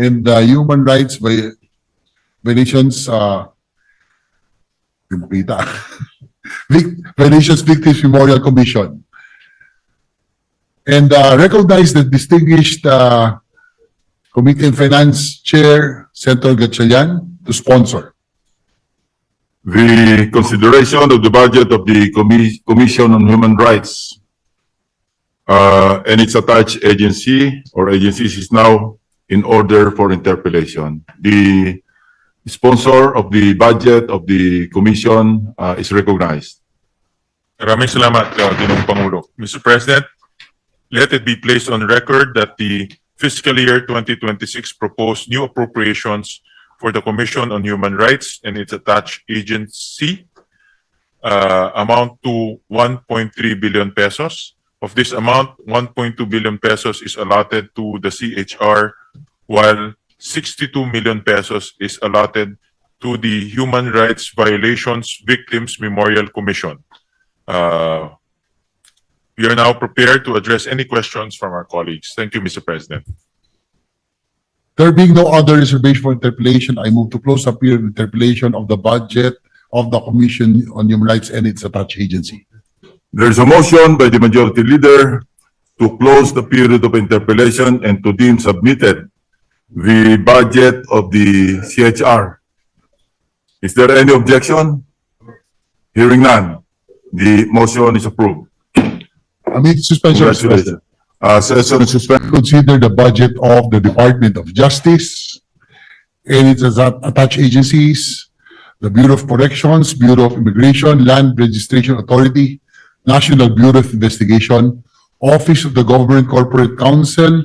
and the human rights vi- violations, uh, yung Victims Memorial Commission. And uh, recognize the distinguished uh, Committee on Finance Chair, Senator Gatchalian, to sponsor. The consideration of the budget of the Commi- Commission on Human Rights uh, and its attached agency or agencies is now in order for interpellation. The sponsor of the budget of the commission uh, is recognized. Maraming salamat, uh, Ginoong Pangulo. Mr. President, let it be placed on record that the fiscal year 2026 proposed new appropriations for the Commission on Human Rights and its attached agency uh, amount to 1.3 billion pesos. Of this amount, 1.2 billion pesos is allotted to the CHR, while 62 million pesos is allotted to the Human Rights Violations Victims Memorial Commission. Uh, We are now prepared to address any questions from our colleagues. Thank you, Mr. President. There being no other reservation for interpellation, I move to close the period of interpellation of the budget of the Commission on Human Rights and its attached agency. There is a motion by the Majority Leader to close the period of interpellation and to deem submitted the budget of the CHR. Is there any objection? Hearing none, the motion is approved. I mean, suspension. President. Congratulations. Uh, session is suspended. consider the budget of the Department of Justice and its atta- attached agencies, the Bureau of Corrections, Bureau of Immigration, Land Registration Authority, National Bureau of Investigation, Office of the Government Corporate Council,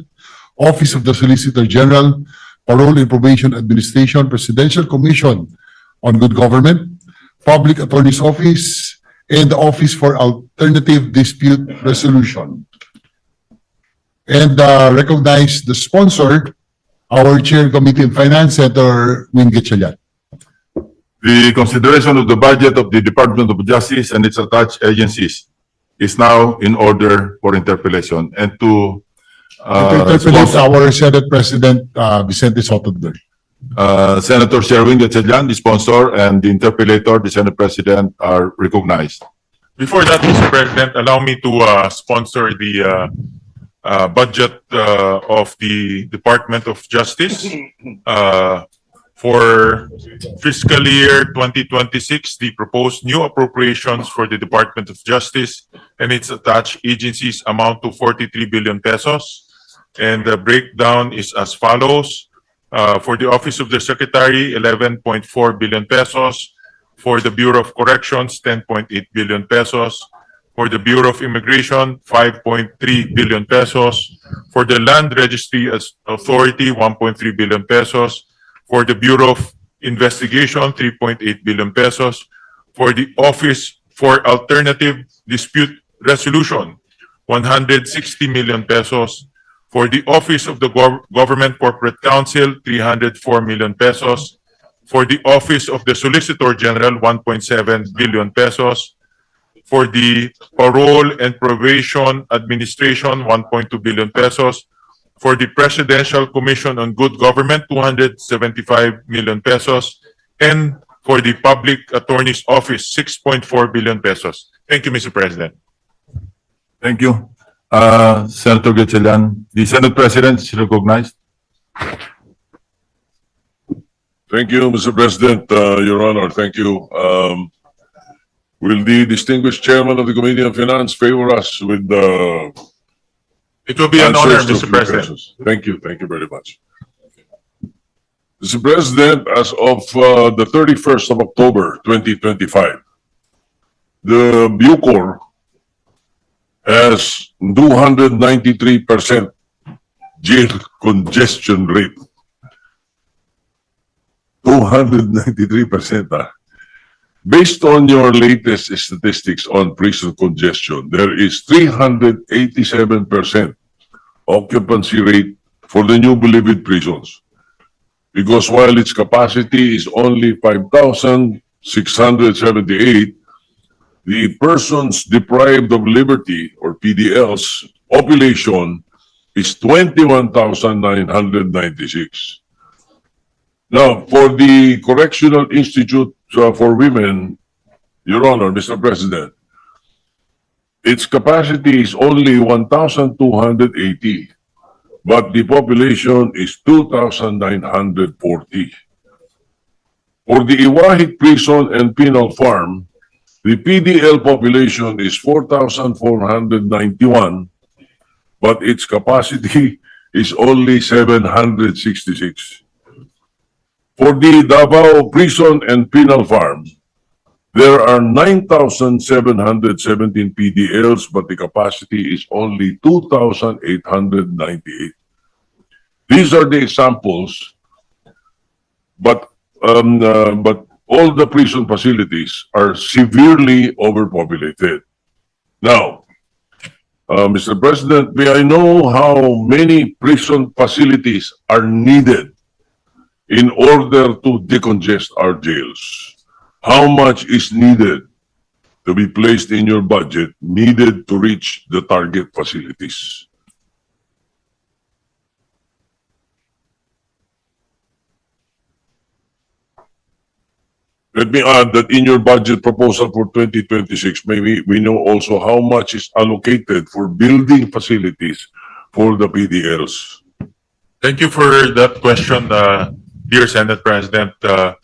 Office of the Solicitor General, Parole and Probation Administration, Presidential Commission on Good Government, Public Attorney's Office, and the Office for Alternative Dispute Resolution and uh, recognize the sponsor, our Chair Committee on Finance, Senator Wing Gatchalian. The consideration of the budget of the Department of Justice and its attached agencies is now in order for interpellation and to uh, Interpellate sponsor- our Senate President uh, Vicente Soto Duterte. uh, Senator Sherwin Gatchalian, the sponsor, and the interpellator, the Senate President, are recognized. Before that, Mr. President, allow me to uh, sponsor the uh, uh, budget uh, of the Department of Justice uh, for fiscal year 2026. The proposed new appropriations for the Department of Justice and its attached agencies amount to 43 billion pesos. And the breakdown is as follows. Uh, For the Office of the Secretary, 11.4 billion pesos. For the Bureau of Corrections, 10.8 billion pesos. For the Bureau of Immigration, 5.3 billion pesos. For the Land Registry As- Authority, 1.3 billion pesos. For the Bureau of Investigation, 3.8 billion pesos. For the Office for Alternative Dispute Resolution, 160 million pesos. For the Office of the Gov- Government Corporate Council, 304 million pesos. For the Office of the Solicitor General, 1.7 billion pesos. For the Parole and Probation Administration, 1.2 billion pesos. For the Presidential Commission on Good Government, 275 million pesos. And for the Public Attorney's Office, 6.4 billion pesos. Thank you, Mr. President. Thank you. Uh, Senator Gatchalian, the Senate President is recognized. Thank you, Mr. President, uh, Your Honor, thank you. Um, will the distinguished chairman of the Committee on Finance favor us with the It will be an honor, answers to a Mr. few President. questions? Thank you, thank you very much. Mr. President, as of, uh, the thirty-first of October, twenty twenty-five, the Bucor as 293% jail congestion rate. 293%. Ah. Based on your latest statistics on prison congestion, there is 387% occupancy rate for the new Bolivian prisons. Because while its capacity is only 5,678, the persons deprived of liberty or PDLs population is twenty-one thousand nine hundred ninety-six. Now, for the Correctional Institute uh, for Women, Your Honor, Mr. President, its capacity is only 1,280, but the population is 2,940. For the Iwahig Prison and Penal Farm, the PDL population is 4,491, but its capacity is only 766. For the Davao Prison and Penal Farm, there are 9,717 PDLs, but the capacity is only 2,898. These are the examples, but, um, uh, but all the prison facilities are severely overpopulated. Now, uh, Mr. President, may I know how many prison facilities are needed in order to decongest our jails? How much is needed to be placed in your budget needed to reach the target facilities? Let me add that in your budget proposal for 2026, maybe we know also how much is allocated for building facilities for the PDLs. Thank you for that question, uh, dear Senate President. Uh,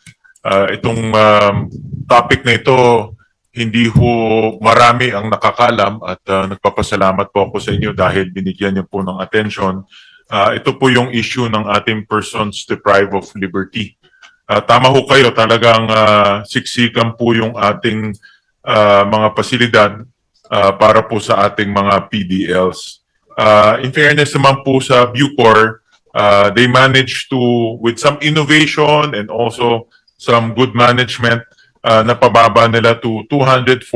uh, itong um, topic na ito, hindi ho marami ang nakakalam at uh, nagpapasalamat po ako sa inyo dahil binigyan niyo po ng attention. Uh, ito po yung issue ng ating persons deprived of liberty. Uh, tama ho kayo, talagang uh, siksikan po yung ating uh, mga pasilidad uh, para po sa ating mga PDLs. Uh, in fairness naman po sa Bucor, uh, they managed to, with some innovation and also some good management, uh, napababa nila to 214%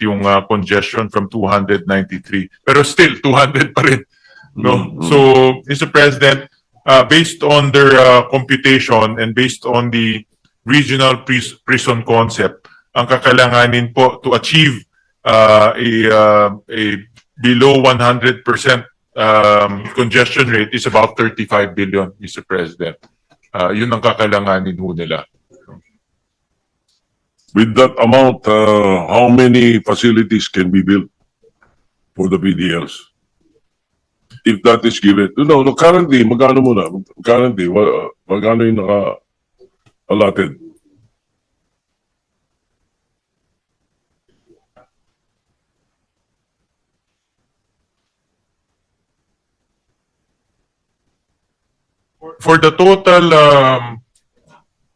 yung uh, congestion from 293. Pero still, 200 pa rin. No? So, Mr. President, uh, based on their uh, computation and based on the regional pris- prison concept, ang kakailanganin po to achieve uh, a, uh, a below 100% um, congestion rate is about 35 billion, Mr. President. Uh, yun ang kakailanganin ho nila. With that amount, uh, how many facilities can be built for the PDLs? If that is given, no, no, currently, magkano muna? Currently, magkano yung naka-allotted? For the total um,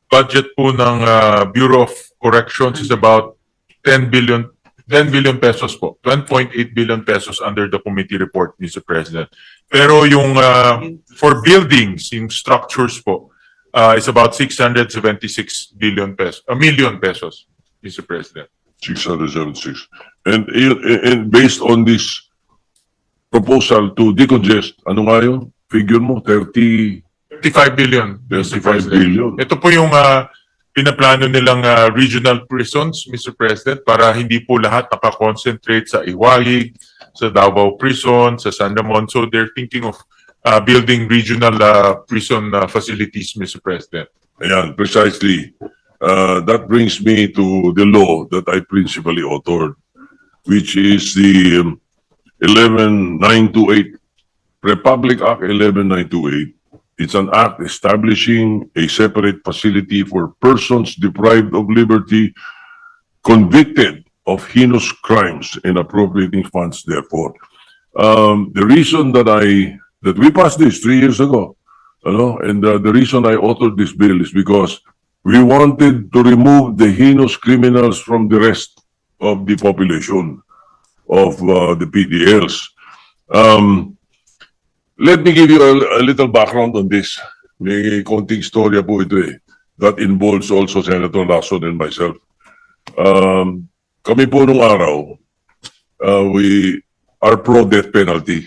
budget po ng uh, Bureau of Corrections is about 10 billion 10 billion pesos po. 10.8 billion pesos under the committee report, Mr. President. Pero yung uh, for buildings, yung structures po, uh, is about 676 billion pesos, a million pesos, Mr. President. 676. And, and based on this proposal to decongest, ano nga yun? Figure mo, 30, 35 billion, Mr. 35 President. billion. Ito po yung uh, pinaplano nilang uh, regional prisons, Mr. President, para hindi po lahat nakakoncentrate sa Iwahig, sa Davao Prison, sa San Ramon. So they're thinking of uh, building regional uh, prison uh, facilities, Mr. President. Ayan, precisely. Uh, that brings me to the law that I principally authored, which is the um, 11928, Republic Act 11928. It's an act establishing a separate facility for persons deprived of liberty convicted of heinous crimes and appropriating funds therefore. Um, the reason that I, that we passed this three years ago, ano, and uh, the reason I authored this bill is because we wanted to remove the heinous criminals from the rest of the population of uh, the PDLs. Um, let me give you a, a little background on this. May konting storya po ito eh. That involves also Senator Lacson and myself. Um, kami po nung araw, uh, we are pro-death penalty.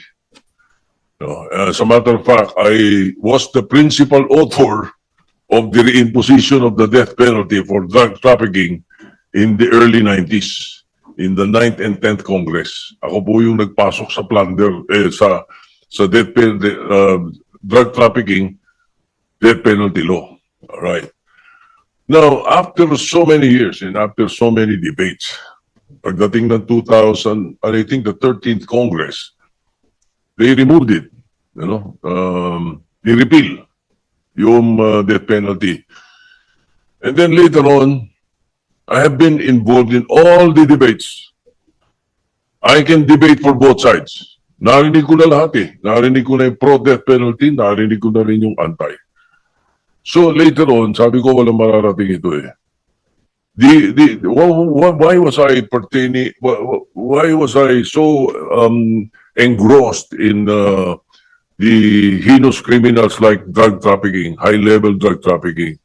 No, as a matter of fact, I was the principal author of the reimposition of the death penalty for drug trafficking in the early 90s, in the 9th and 10th Congress. Ako po yung nagpasok sa plunder, eh, sa, sa death penalty, uh, drug trafficking death penalty law. All right. Now, after so many years and after so many debates, pagdating ng 2000, and I think the 13th Congress, they removed it, you know, um, ni-repeal yung uh, death penalty. And then later on, I have been involved in all the debates. I can debate for both sides. Narinig ko na lahat eh. Narinig ko na yung pro-death penalty, narinig ko na rin yung anti. So later on, sabi ko walang mararating ito eh. The, the, why, was I pertaining, why was I so um, engrossed in uh, the heinous criminals like drug trafficking, high-level drug trafficking?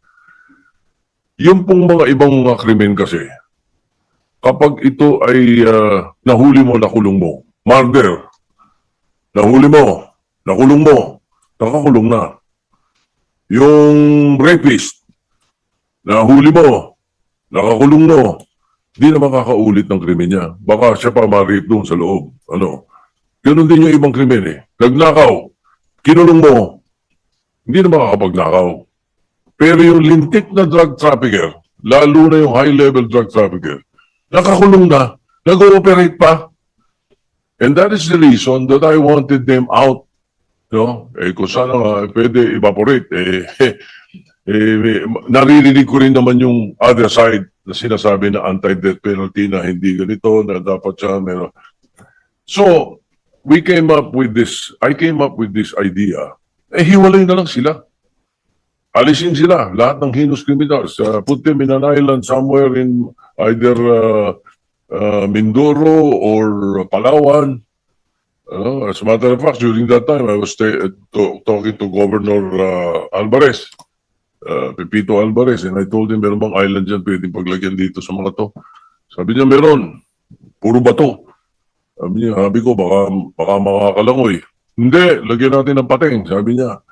Yung pong mga ibang mga krimen kasi, kapag ito ay uh, nahuli mo, nakulong mo, murder, nahuli mo, nakulong mo, nakakulong na. Yung rapist, nahuli mo, nakakulong mo, di na makakaulit ng krimen niya. Baka siya pa ma-rape doon sa loob. Ano? Ganun din yung ibang krimen eh. Nagnakaw, kinulong mo, hindi na makakapagnakaw. Pero yung lintik na drug trafficker, lalo na yung high-level drug trafficker, nakakulong na, nag-ooperate pa. And that is the reason that I wanted them out No? Eh, kung sana nga, pwede evaporate. Eh, eh, naririnig ko rin naman yung other side na sinasabi na anti-death penalty na hindi ganito, na dapat siya meron. So, we came up with this, I came up with this idea. Eh, hiwalay na lang sila. Alisin sila, lahat ng heinous criminals. Uh, put them in an island somewhere in either uh, uh, Mindoro or Palawan. Uh, as a matter of fact, during that time, I was to- talking to Governor uh, Alvarez, uh, Pepito Alvarez, and I told him, meron bang island dyan pwedeng paglagyan dito sa mga to? Sabi niya, meron. Puro bato. Sabi niya, sabi ko, baka, baka makakalangoy. Hindi, lagyan natin ng pating, sabi niya.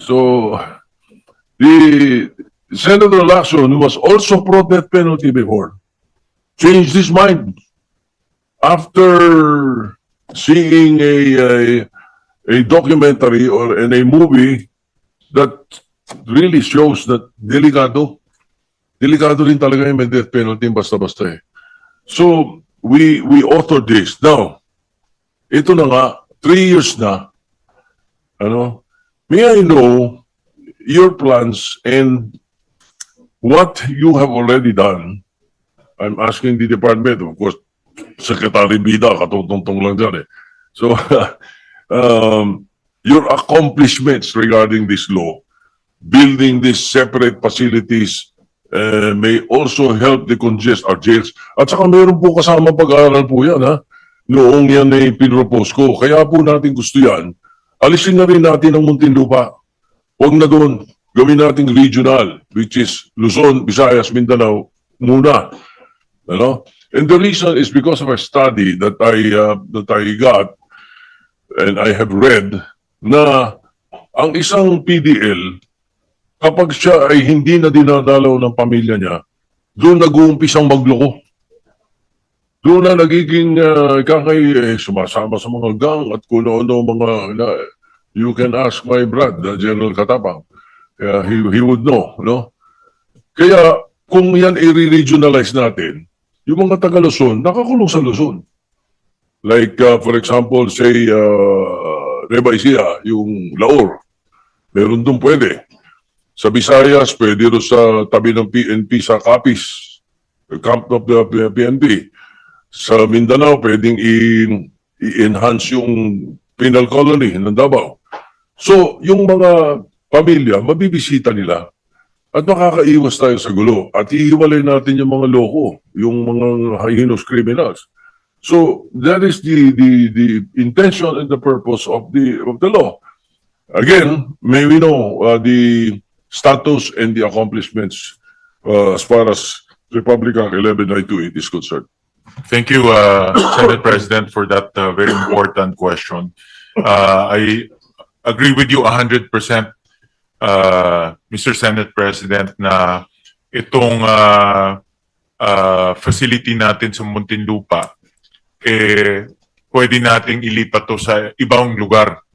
So, the Senator Lacson, was also pro-death penalty before, changed his mind after seeing a, a a documentary or in a movie that really shows that delikado. Delikado rin talaga yung may death penalty basta-basta eh. So, we we authored this. Now, ito na nga, three years na, ano, may I know your plans and what you have already done. I'm asking the department, of course, Secretary Bida, katutungtong lang dyan eh. So, um, your accomplishments regarding this law, building these separate facilities, uh, may also help decongest our jails. At saka meron po kasama pag-aaral po yan, ha? Noong yan ay pinropose ko. Kaya po natin gusto yan. Alisin na rin natin ang Muntinlupa. Huwag na doon. Gawin natin regional, which is Luzon, Visayas, Mindanao, muna. Ano? And the reason is because of a study that I uh, that I got and I have read na ang isang PDL kapag siya ay hindi na dinadalaw ng pamilya niya, doon nag-uumpisang magloko. Doon na nagiging uh, kakay eh, sumasama sa mga gang at kung ano mga na, you can ask my brad, the General Katapang. Kaya he, he would know, no? Kaya kung yan i-regionalize natin, yung mga taga Luzon, nakakulong sa Luzon. Like, uh, for example, say, uh, Ecija, yung Laor. Meron doon pwede. Sa Visayas, pwede rin sa tabi ng PNP sa Capiz, camp of the PNP. Sa Mindanao, pwedeng i- i-enhance yung penal colony ng Davao. So, yung mga pamilya, mabibisita nila at makakaiwas tayo sa gulo. At iiwalay natin yung mga loko, yung mga heinous criminals. So that is the the the intention and the purpose of the of the law. Again, may we know uh, the status and the accomplishments uh, as far as Republic Act 11928 is concerned. Thank you, uh, Senate President, for that uh, very important question. Uh, I agree with you hundred percent, uh, Mr. Senate President, na itong uh, uh, facility natin sa Muntinlupa, eh, pwede nating ilipat to sa ibang lugar